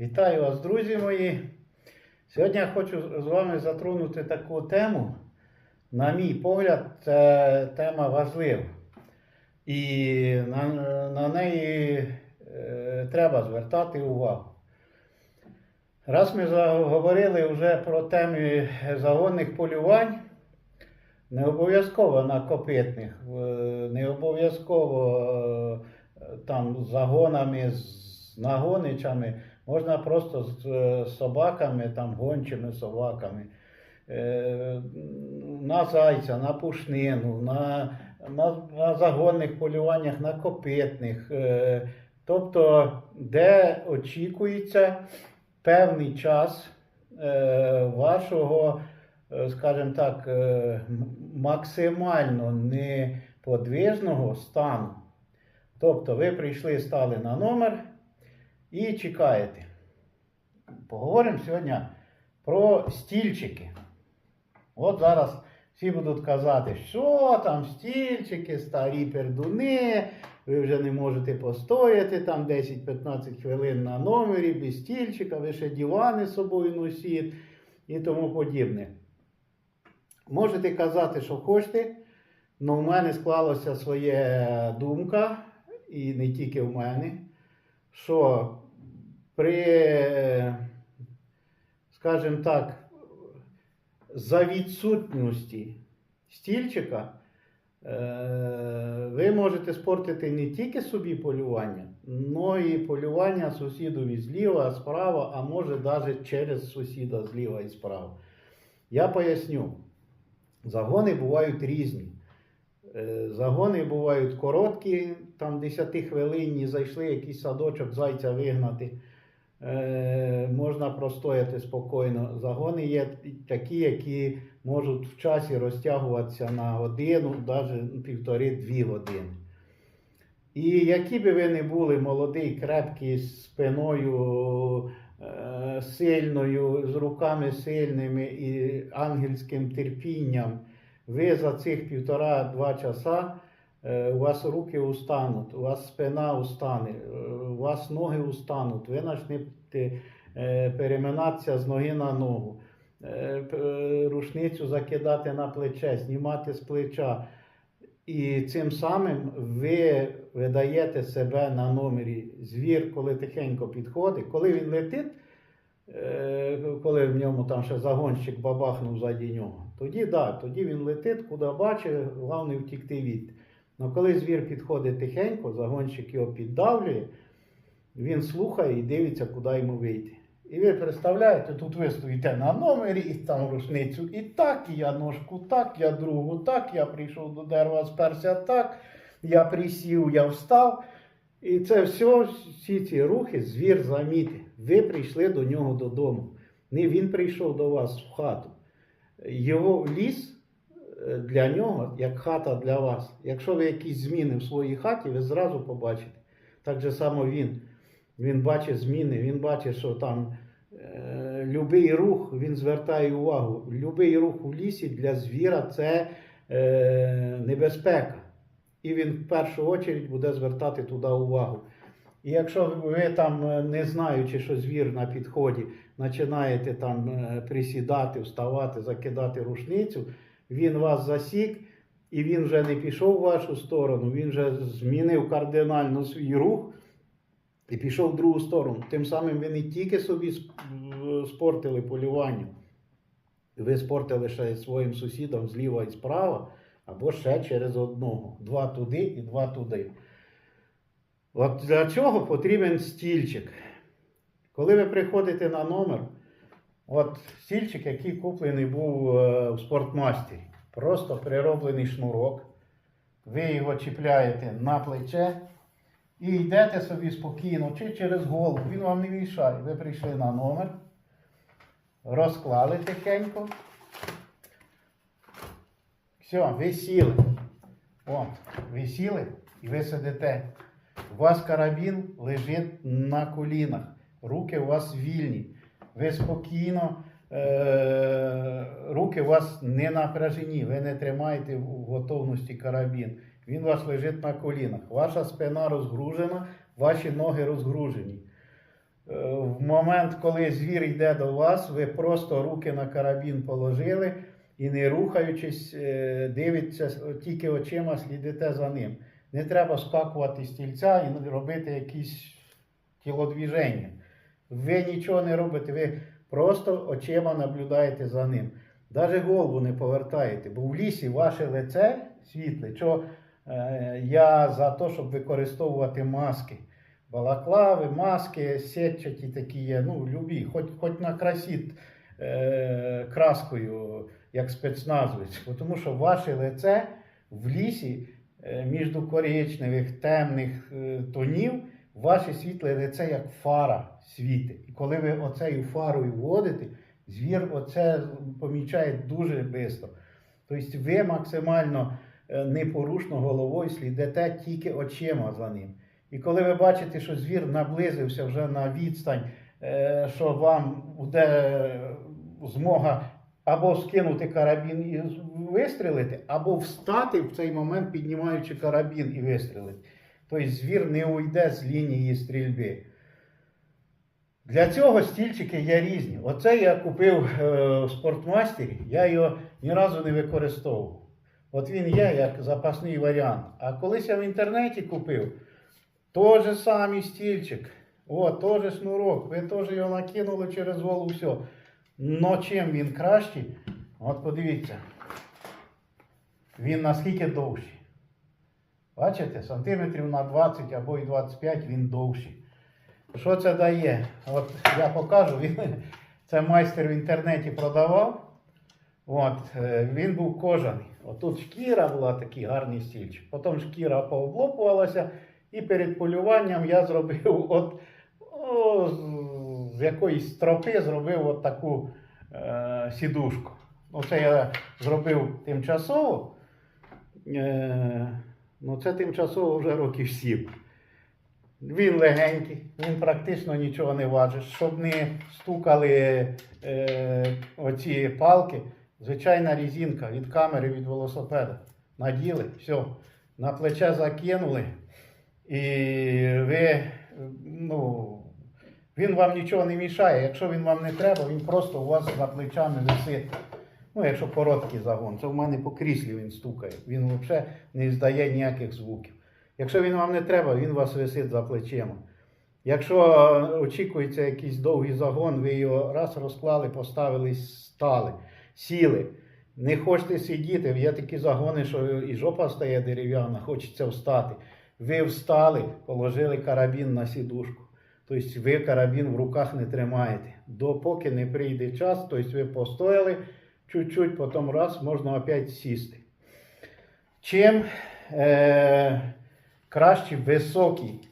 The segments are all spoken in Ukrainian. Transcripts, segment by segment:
Вітаю вас, друзі мої. Сьогодні я хочу з вами затронути таку тему. На мій погляд, це тема важлива. І на, на неї е, треба звертати увагу. Раз ми заговорили вже про теми загонних полювань, не обов'язково на копитних, не обов'язково е, там загонами з нагоничами, можна просто з е, собаками, там гончими собаками. Е, На зайця, на пушнину, на, на, на загонних полюваннях, на копитних. е, Тобто, де очікується певний час вашого, скажімо так, максимально неподвижного стану. Тобто ви прийшли, стали на номер і чекаєте. Поговоримо сьогодні про стільчики. От зараз всі будуть казати, що там стільчики, старі пердуни, ви вже не можете постояти там 10-15 хвилин на номері без стільчика, ви ще дивани з собою носіть і тому подібне. Можете казати, що хочете, але в мене склалася своя думка, і не тільки в мене, що при, скажімо так, за відсутності стільчика е, ви можете спортити не тільки собі полювання, але і полювання сусідові зліва, справа, а може навіть через сусіда зліва і справа. Я поясню. Загони бувають різні. Е, Загони бувають короткі, там 10 хвилинні, зайшли якийсь садочок, зайця вигнати. Е, можна простояти спокійно. Загони є такі, які можуть в часі розтягуватися на годину, навіть півтори-дві години. І які би ви не були молодий, крепкий, з спиною е, сильною, з руками сильними і ангельським терпінням, ви за цих півтора-два часа е, у вас руки устануть, у вас спина устане, вас ноги устануть, ви почнете е, переминатися з ноги на ногу, е, е, рушницю закидати на плече, знімати з плеча. І цим самим ви видаєте себе на номері. Звір, коли тихенько підходить, коли він летить, коли в ньому там ще загонщик бабахнув ззаді нього, тоді да, тоді він летить, куди бачить, головне втікти від. Ну коли звір підходить тихенько, загонщик його піддавлює, він слухає і дивиться, куди йому вийти. І ви представляєте, тут ви стоїте на номері і там рушницю і так, і я ножку так, я другу так, я прийшов до дерева, сперся так, я присів, я встав. І це все, всі ці рухи, звір заміти. Ви прийшли до нього додому. Не він прийшов до вас в хату. Його ліс е, для нього як хата для вас. Якщо ви якісь зміни в своїй хаті, ви зразу побачите. Так же само він. Він бачить зміни, він бачить, що там е, любий рух, він звертає увагу. Любий рух у лісі для звіра це е, небезпека. І він в першу чергу буде звертати туди увагу. І якщо ви там, е, не знаючи, що звір на підході, починаєте там е, присідати, вставати, закидати рушницю, він вас засік, і він вже не пішов в вашу сторону, він вже змінив кардинально свій рух і пішов в другу сторону. Тим самим ви не тільки собі спортили полювання, ви спортили ще своїм сусідам зліва і справа, або ще через одного. Два туди і два туди. От для чого потрібен стільчик? Коли ви приходите на номер, от стільчик, який куплений був е, в спортмастері, просто прироблений шнурок, ви його чіпляєте на плече і йдете собі спокійно, чи через голову, він вам не мішає. Ви прийшли на номер, розклали тихенько. Все, ви сіли. От, ви сіли і ви сидите. У вас карабін лежить на колінах, руки у вас вільні. Ви спокійно, е- руки у вас не напряжені, ви не тримаєте в готовності карабін. Він вас лежить на колінах. Ваша спина розгружена, ваші ноги розгружені. в момент, коли звір йде до вас, ви просто руки на карабін положили і не рухаючись, е, дивиться тільки очима, слідите за ним. Не треба скакувати з стільця і робити якісь тілодвіження. Ви нічого не робите, ви просто очима наблюдаєте за ним. Навіть голову не повертаєте, бо в лісі ваше лице світле. Е, я за те, щоб використовувати маски. Балаклави, маски, сетчаті такі є, ну, любі, хоч, хоч накрасіть е, краскою, як спецназовець. Тому що ваше лице в лісі е, між коричневих, темних е, тонів, ваше світле лице як фара світить. І коли ви оцею фарою водите, звір оце помічає дуже швидко. Тобто ви максимально е, непорушно головою слідите тільки очима за ним. І коли ви бачите, що звір наблизився вже на відстань, е, що вам буде змога або скинути карабін і вистрілити, або встати в цей момент, піднімаючи карабін і вистрілити. Тобто звір не уйде з лінії стрільби. Для цього стільчики є різні. Оце я купив е, в спортмастері, я його ні разу не використовував. От він є як запасний варіант. А колись я в інтернеті купив той же самий стільчик. О, той же шнурок. Ви теж його накинули через голову, все. Но чим він кращий? От подивіться. Він наскільки довший. Бачите, сантиметрів на 20 або і 25 він довший. Що це дає? От я покажу, він, це майстер в інтернеті продавав. От, е, він був кожаний. Отут шкіра була такий гарний стільчик. Потім шкіра пооблопувалася, і перед полюванням я зробив от, о, з- якоїсь стропи зробив от таку е, сідушку. Оце я зробив тимчасово. Е, ну, це тимчасово вже років сім. Він легенький, він практично нічого не важить. Щоб не стукали е, оці палки, звичайна різинка від камери, від велосипеда. Наділи, все, на плече закинули. І ви, ну, він вам нічого не мішає. Якщо він вам не треба, він просто у вас за плечами висить. Ну, якщо короткий загон, це в мене по кріслі він стукає. Він взагалі не здає ніяких звуків. Якщо він вам не треба, він вас висить за плечима. Якщо очікується якийсь довгий загон, ви його раз розклали, поставили, стали, сіли. Не хочете сидіти, є такі загони, що і жопа стає дерев'яна, хочеться встати. Ви встали, положили карабін на сідушку. Тобто ви карабін в руках не тримаєте. Допоки не прийде час, тобто ви постояли чуть-чуть, потім раз, можна опять сісти. Чим е, краще високий,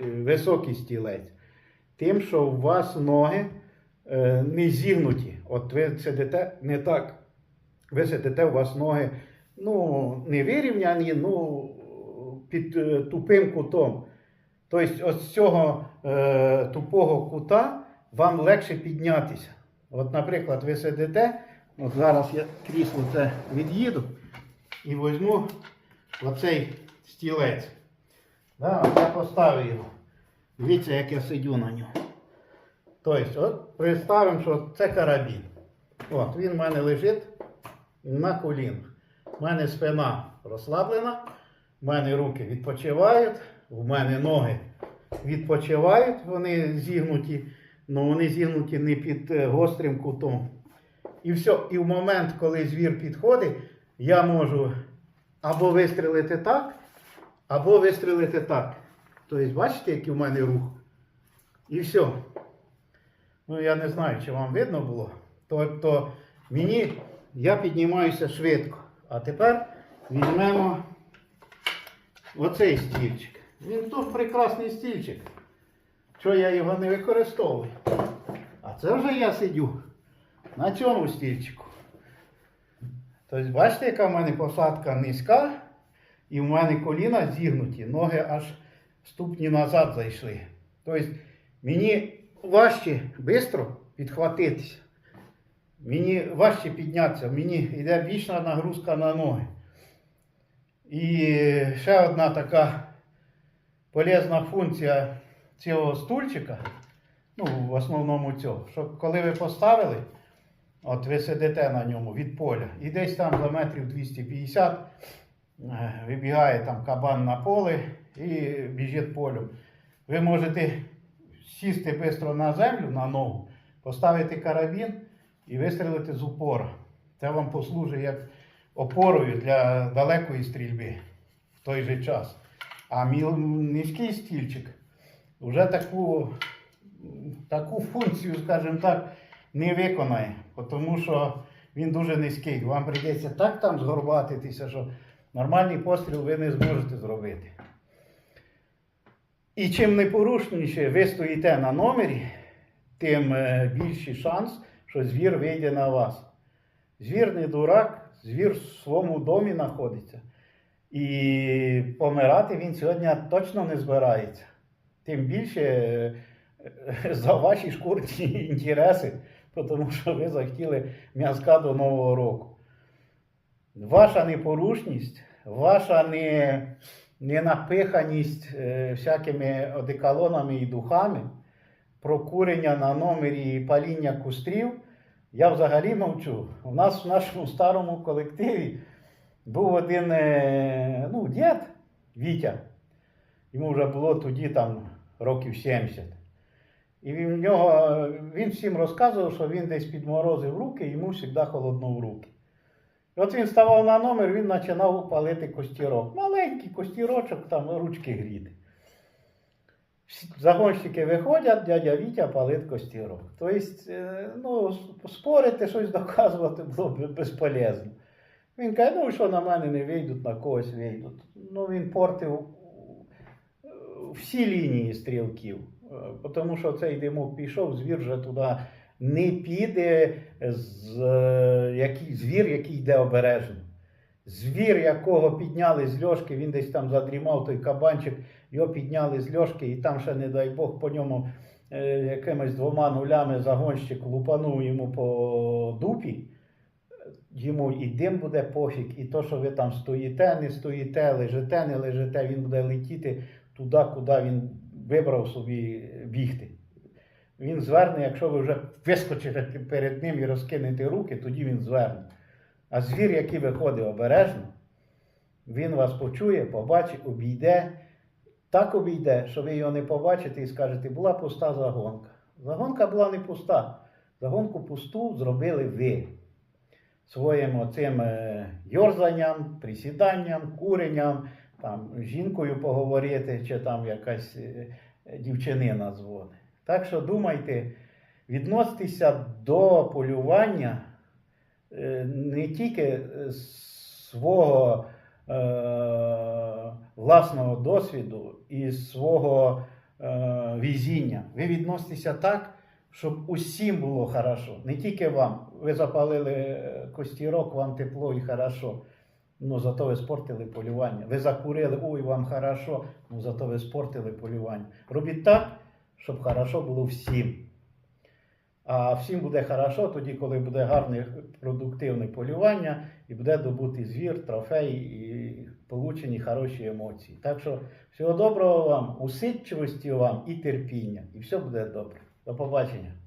е, високий стілець? Тим, що у вас ноги е, не зігнуті. От ви сидите не так. Ви сидите, у вас ноги ну, не вирівняні, ну, під е, тупим кутом. Тобто, з цього е, тупого кута вам легше піднятися. От, наприклад, ви сидите, от зараз я крісло це від'їду і візьму оцей стілець. Да, я поставив його. Дивіться, як я сидю на ньому. Тобто, представимо, що це карабін. От, він в мене лежить на колінах. У мене спина розслаблена, в мене руки відпочивають, в мене ноги відпочивають, вони зігнуті, але вони зігнуті не під е, гострим кутом. І все. І в момент, коли звір підходить, я можу або вистрілити так, або вистрілити так. Тобто, бачите, який в мене рух? І все. Ну, я не знаю, чи вам видно було. Тобто мені я піднімаюся швидко. А тепер візьмемо оцей стільчик. Він тут прекрасний стільчик. Що я його не використовую? А це вже я сидю на цьому стільчику. Тобто, бачите, яка в мене посадка низька, і в мене коліна зігнуті, ноги аж ступні назад зайшли. Тобто мені важче швидко підхватитися. Мені важче піднятися, мені йде більша нагрузка на ноги. І ще одна така полезна функція цього стульчика. Ну, в основному цього. Що коли ви поставили, от ви сидите на ньому від поля, і десь там за метрів 250 е, вибігає там кабан на поле і біжить полем. Ви можете сісти швидко на землю, на ногу, поставити карабін і вистрілити з упора. Це вам послужить як опорою для далекої стрільби в той же час. А низький стільчик вже таку, таку функцію, скажімо так, не виконає, тому що він дуже низький. Вам прийдеться так там згорбатитися, що нормальний постріл ви не зможете зробити. І чим непорушніше ви стоїте на номері, тим е, більший шанс, що звір вийде на вас. Звір не дурак, звір в своєму домі знаходиться. І помирати він сьогодні точно не збирається. Тим більше е, за ваші шкурні інтереси, тому що ви захотіли м'язка до Нового року. Ваша непорушність, ваша не, ненапиханість е, всякими одеколонами і духами, прокурення на номері і паління кустрів, я взагалі мовчу. У нас в нашому старому колективі був один е, ну, дід Вітя. Йому вже було тоді там років 70. І він, в нього, він всім розказував, що він десь підморозив руки, йому завжди холодно в руки. І от він ставав на номер, він починав палити костірок. Маленький костірочок, там ручки гріти. Загонщики виходять, дядя Вітя палить костірок. Тобто, е, ну, спорити, щось доказувати було б безполезно. Він каже, ну що на мене не вийдуть, на когось вийдуть. Ну він портив е, всі лінії стрілків, Е, тому що цей димок пішов, звір вже туди не піде, з, е, який, звір, який йде обережно. Звір, якого підняли з льошки, він десь там задрімав той кабанчик, його підняли з льошки, і там ще, не дай Бог, по ньому е, якимись двома нулями загонщик лупанув йому по дупі йому і дим буде пофіг, і то, що ви там стоїте, не стоїте, лежите, не лежите, він буде летіти туди, куди він вибрав собі бігти. Він зверне, якщо ви вже вискочите перед ним і розкинете руки, тоді він зверне. А звір, який виходить обережно, він вас почує, побачить, обійде, так обійде, що ви його не побачите і скажете, була пуста загонка. Загонка була не пуста. Загонку пусту зробили ви своїм оцим е, йорзанням, присіданням, куренням, там, жінкою поговорити, чи там якась е, дівчинина дзвонить. Так що думайте, відноситися до полювання е, не тільки свого е, власного досвіду і свого е, візіння. Ви відноситеся так, щоб усім було хорошо. Не тільки вам. Ви запалили е, костірок, вам тепло і хорошо. Ну, зато ви спортили полювання. Ви закурили, ой, вам хорошо, ну зато ви спортили полювання. Робіть так, щоб хорошо було всім. А всім буде хорошо тоді, коли буде гарне продуктивне полювання і буде добутий звір, трофей і получені хороші емоції. Так що всього доброго вам, усидчивості вам і терпіння. І все буде добре. До побачення.